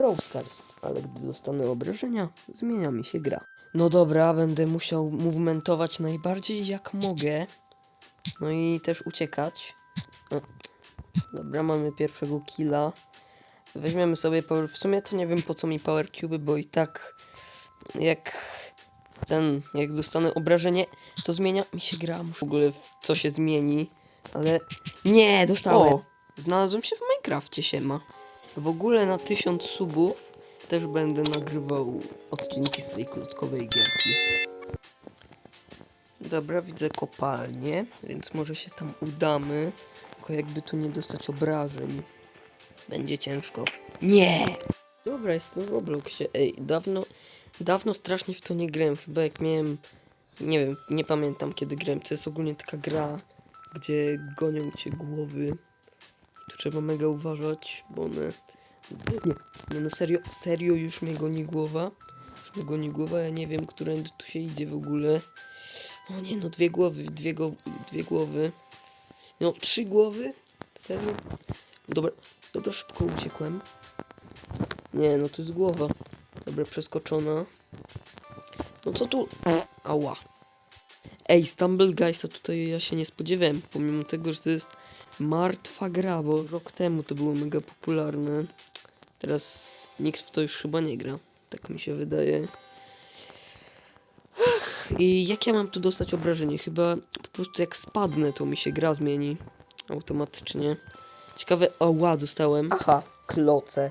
Brawl Stars, ale gdy dostanę obrażenia, zmienia mi się gra. No dobra, będę musiał movementować najbardziej jak mogę. No i też uciekać. No. Dobra, mamy pierwszego killa. Weźmiemy sobie power... W sumie to nie wiem po co mi power cube, bo i tak jak ten, jak dostanę obrażenie, to zmienia mi się gra. Muszę w ogóle w co się zmieni, ale nie, dostałem. O. Znalazłem się w Minecrafcie, siema. W ogóle na 1000 subów też będę nagrywał odcinki z tej klockowej gierki. Dobra, widzę kopalnię, więc może się tam udamy. Tylko jakby tu nie dostać obrażeń. Będzie ciężko. Nie! Dobra, jestem w Robloxie. Ej, dawno, dawno strasznie w to nie grałem. Chyba jak miałem, nie wiem, nie pamiętam kiedy grałem. To jest ogólnie taka gra, gdzie gonią cię głowy. Trzeba mega uważać, bo one... Nie, nie no serio, serio już mnie goni głowa. Już mnie goni głowa, ja nie wiem, którędy tu się idzie w ogóle. O nie no, dwie głowy, dwie, go, dwie głowy. No, trzy głowy? Serio? Dobra, dobra, szybko uciekłem. Nie, no to jest głowa. Dobra, przeskoczona. No co tu? Ała. Ej, Stumble Guysa tutaj ja się nie spodziewałem, pomimo tego, że to jest martwa gra, bo rok temu to było mega popularne. Teraz nikt w to już chyba nie gra. Tak mi się wydaje. Ach, I jak ja mam tu dostać obrażenie? Chyba po prostu jak spadnę, to mi się gra zmieni automatycznie. Ciekawe, o ła, dostałem. Aha, kloce.